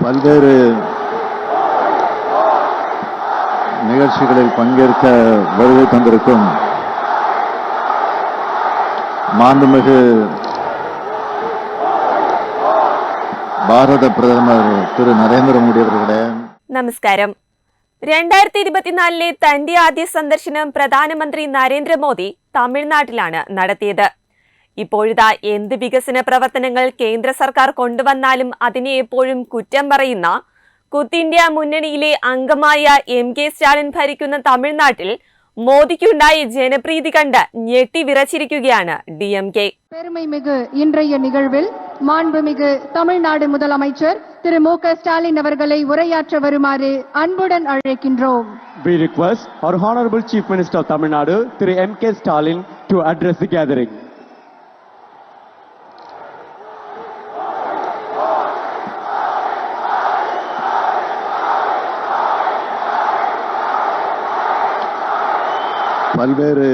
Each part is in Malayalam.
பல்வேறு நிகழ்ச்சிகளில் பங்கேற்க வருகை தந்திருக்கும் மாண்புமிகு ഭാരത പ്രഥമർ തിരു നരേന്ദ്രമോദി അവരുടെ നമസ്കാരം രണ്ടായിരത്തി ഇരുപത്തിനാലിലെ തന്റെ ആദ്യ സന്ദർശനം പ്രധാനമന്ത്രി നരേന്ദ്രമോദി തമിഴ്നാട്ടിലാണ് നടത്തിയത് ഇപ്പോഴിതാ എന്ത് വികസന പ്രവർത്തനങ്ങൾ കേന്ദ്ര സർക്കാർ കൊണ്ടുവന്നാലും അതിനെ എപ്പോഴും കുറ്റം പറയുന്ന കുത്തിന്ത്യ മുന്നണിയിലെ അംഗമായ എം കെ സ്റ്റാലിൻ ഭരിക്കുന്ന തമിഴ്നാട്ടിൽ മോദിക്കുണ്ടായ ജനപ്രീതി കണ്ട് ഞെട്ടിവിറച്ചിരിക്കുകയാണ് ഡി എം കെ பெருமைமிகு இன்றைய நிகழ்வில் மாண்புமிகு தமிழ்நாடு முதலமைச்சர் திரு மு க ஸ்டாலின் அவர்களை உரையாற்ற வருமாறு அன்புடன் அழைக்கின்றோம் We request our Honorable Chief Minister of Tamil Nadu, Thiru M.K. Stalin, to address the gathering. பல்வேறு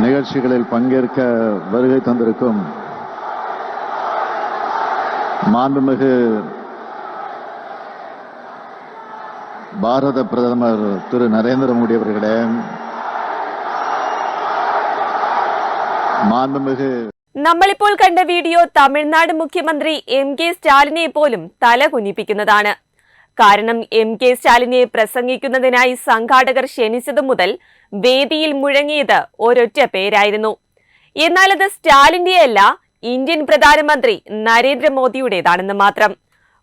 நிகழ்ச்சிகளில் பங்கேற்க வருகை தந்திருக்கும் மாண்புமிகு பாரத பிரதமர் திரு நரேந்திர மோடி அவர்களே மாண்புமிகு നമ്മളിപ്പോൾ കണ്ട വീഡിയോ തമിഴ്നാട് മുഖ്യമന്ത്രി എം കെ സ്റ്റാലിനെ പോലും തല കുനിപ്പിക്കുന്നതാണ് കാരണം എം കെ സ്റ്റാലിനെ പ്രസംഗിക്കുന്നതിനായി സംഘാടകർ ക്ഷണിച്ചതു മുതൽ വേദിയിൽ മുഴങ്ങിയത് ഒരൊറ്റ പേരായിരുന്നു. എന്നാൽ അത് സ്റ്റാലിന്റെയല്ല ഇന്ത്യൻ പ്രധാനമന്ത്രി നരേന്ദ്രമോദിയുടേതാണെന്ന് മാത്രം.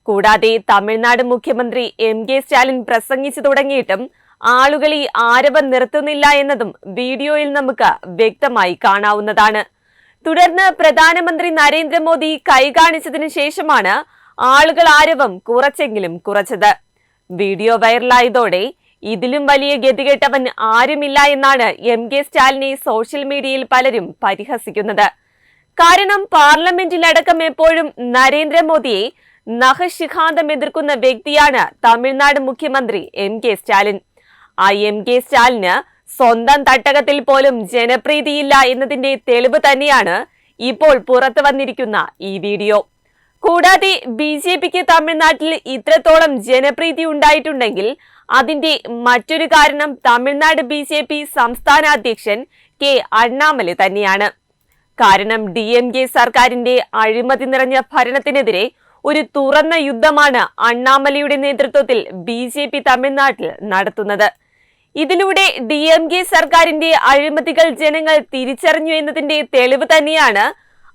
കൂടാതെ തമിഴ്നാട് മുഖ്യമന്ത്രി എം കെ സ്റ്റാലിൻ പ്രസംഗിച്ചു തുടങ്ങിയിട്ടും ആളുകൾ ഈ ആരവം നിർത്തുന്നില്ല എന്നതും വീഡിയോയിൽ നമുക്ക് വ്യക്തമായി കാണാവുന്നതാണ്. തുടർന്ന് പ്രധാനമന്ത്രി നരേന്ദ്രമോദി കൈകാണിച്ചതിനു ശേഷമാണ് ആളുകൾ ആരവം കുറച്ചെങ്കിലും കുറച്ചത്. വീഡിയോ വൈറലായതോടെ ഇതിലും വലിയ ഗതികെട്ടവൻ ആരുമില്ല എന്നാണ് എം കെ സ്റ്റാലിനെ സോഷ്യൽ മീഡിയയിൽ പലരും പരിഹസിക്കുന്നത്. കാരണം പാർലമെന്റിലടക്കം എപ്പോഴും നരേന്ദ്രമോദിയെ നഖശിഖാന്തം എതിർക്കുന്ന വ്യക്തിയാണ് തമിഴ്നാട് മുഖ്യമന്ത്രി എം കെ സ്റ്റാലിൻ. ആ എം കെ സ്റ്റാലിന് സ്വന്തം തട്ടകത്തിൽ പോലും ജനപ്രീതിയില്ല എന്നതിന്റെ തെളിവ് തന്നെയാണ് ഇപ്പോൾ പുറത്തു വന്നിരിക്കുന്ന ഈ വീഡിയോ. കൂടാതെ ബി ജെ പിക്ക് തമിഴ്നാട്ടിൽ ഇത്രത്തോളം ജനപ്രീതി ഉണ്ടായിട്ടുണ്ടെങ്കിൽ അതിന്റെ മറ്റൊരു കാരണം തമിഴ്നാട് ബി ജെ പി സംസ്ഥാന അധ്യക്ഷൻ കെ അണ്ണാമല തന്നെയാണ്. കാരണം ഡി എം കെ സർക്കാരിന്റെ അഴിമതി നിറഞ്ഞ ഭരണത്തിനെതിരെ ഒരു തുറന്ന യുദ്ധമാണ് അണ്ണാമലയുടെ നേതൃത്വത്തിൽ ബി ജെ പി തമിഴ്നാട്ടിൽ നടത്തുന്നത്. ഇതിലൂടെ ഡി എം കെ സർക്കാരിന്റെ അഴിമതികൾ ജനങ്ങൾ തിരിച്ചറിഞ്ഞു എന്നതിന്റെ തെളിവ് തന്നെയാണ്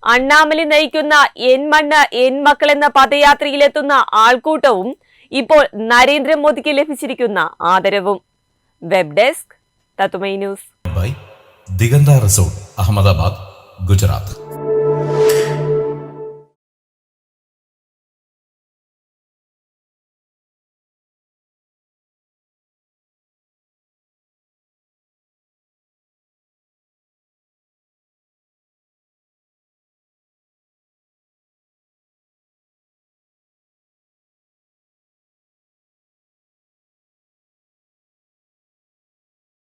അണ്ണാമലി നയിക്കുന്ന എൻ മണ്ണ് എൻ മക്കൾ എന്ന പദയാത്രയിലെത്തുന്ന ആൾക്കൂട്ടവും ഇപ്പോൾ നരേന്ദ്രമോദിക്ക് ലഭിച്ചിരിക്കുന്ന ആദരവും. വെബ് ഡെസ്ക് തത്തുമൈ ന്യൂസ് ദിഗന്ത റിസോർട്ട് അഹമ്മദാബാദ് ഗുജറാത്ത്